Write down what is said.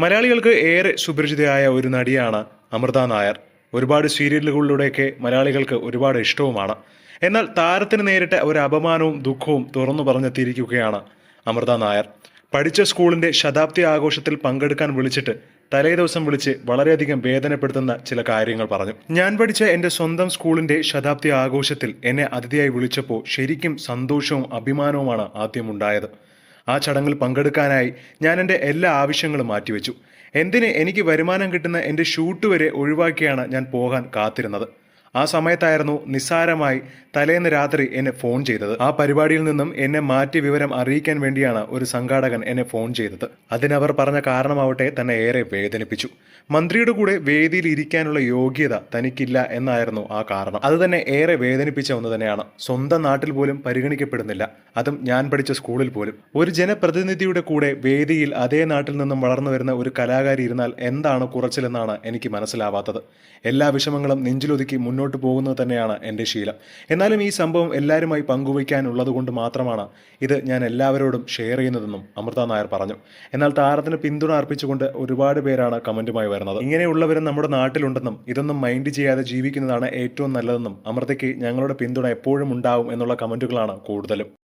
മലയാളികൾക്ക് ഏറെ സുപരിചിതയായ ഒരു നടിയാണ് അമൃത നായർ. ഒരുപാട് സീരിയലുകളിലൂടെയൊക്കെ മലയാളികൾക്ക് ഒരുപാട് ഇഷ്ടവുമാണ്. എന്നാൽ താരത്തിന് നേരിട്ട ഒരു അപമാനവും ദുഃഖവും തുറന്നു പറഞ്ഞെത്തിയിരിക്കുകയാണ് അമൃത നായർ. പഠിച്ച സ്കൂളിന്റെ ശതാബ്ദി ആഘോഷത്തിൽ പങ്കെടുക്കാൻ വിളിച്ചിട്ട് തലേ ദിവസം വിളിച്ച് വളരെയധികം വേദനപ്പെടുത്തുന്ന ചില കാര്യങ്ങൾ പറഞ്ഞു. ഞാൻ പഠിച്ച എന്റെ സ്വന്തം സ്കൂളിന്റെ ശതാബ്ദി ആഘോഷത്തിൽ എന്നെ അതിഥിയായി വിളിച്ചപ്പോൾ ശരിക്കും സന്തോഷവും അഭിമാനവുമാണ് ആദ്യം ഉണ്ടായത്. ആ ചടങ്ങിൽ പങ്കെടുക്കാനായി ഞാൻ എന്റെ എല്ലാ ആവശ്യങ്ങളും മാറ്റിവെച്ചു. എന്തിന് എനിക്ക് വരുമാനം കിട്ടുന്ന എന്റെ ഷൂട്ട് വരെ ഒഴിവാക്കിയാണ് ഞാൻ പോകാൻ കാത്തിരുന്നത്. ആ സമയത്തായിരുന്നു നിസ്സാരമായി തലേന്ന് രാത്രി എന്നെ ഫോൺ ചെയ്തത്. ആ പരിപാടിയിൽ നിന്നും എന്നെ മാറ്റി വിവരം അറിയിക്കാൻ വേണ്ടിയാണ് ഒരു സംഘാടകൻ എന്നെ ഫോൺ ചെയ്തത്. അതിനവർ പറഞ്ഞ കാരണമാവട്ടെ തന്നെ ഏറെ വേദനിപ്പിച്ചു. മന്ത്രിയുടെ കൂടെ വേദിയിൽ ഇരിക്കാനുള്ള യോഗ്യത തനിക്കില്ല എന്നായിരുന്നു ആ കാരണം. അത് തന്നെ ഏറെ വേദനിപ്പിച്ച ഒന്ന് തന്നെയാണ്. സ്വന്തം നാട്ടിൽ പോലും പരിഗണിക്കപ്പെടുന്നില്ല. അതും ഞാൻ പഠിച്ച സ്കൂളിൽ പോലും. ഒരു ജനപ്രതിനിധിയുടെ കൂടെ വേദിയിൽ അതേ നാട്ടിൽ നിന്നും വളർന്നു വരുന്ന ഒരു കലാകാരി ഇരുന്നാൽ എന്താണ് കുറച്ചിലെന്നാണ് എനിക്ക് മനസ്സിലാവാത്തത്. എല്ലാ വിഷമങ്ങളും നെഞ്ചിലൊതുക്കി മുന്നോട്ട് പോകുന്നത് തന്നെയാണ് എന്റെ ശീലം. എന്നാലും ഈ സംഭവം എല്ലാവരുമായി പങ്കുവയ്ക്കാനുള്ളത് കൊണ്ട് മാത്രമാണ് ഇത് ഞാൻ എല്ലാവരോടും ഷെയർ ചെയ്യുന്നതെന്നും അമൃത നായർ പറഞ്ഞു. എന്നാൽ താരത്തിന് പിന്തുണ അർപ്പിച്ചുകൊണ്ട് ഒരുപാട് പേരാണ് കമന്റുമായി വരുന്നത്. ഇങ്ങനെയുള്ളവരും നമ്മുടെ നാട്ടിലുണ്ടെന്നും ഇതൊന്നും മൈൻഡ് ചെയ്യാതെ ജീവിക്കുന്നതാണ് ഏറ്റവും നല്ലതെന്നും അമൃതയ്ക്ക് ഞങ്ങളുടെ പിന്തുണ എപ്പോഴും ഉണ്ടാവും എന്നുള്ള കമന്റുകളാണ് കൂടുതലും.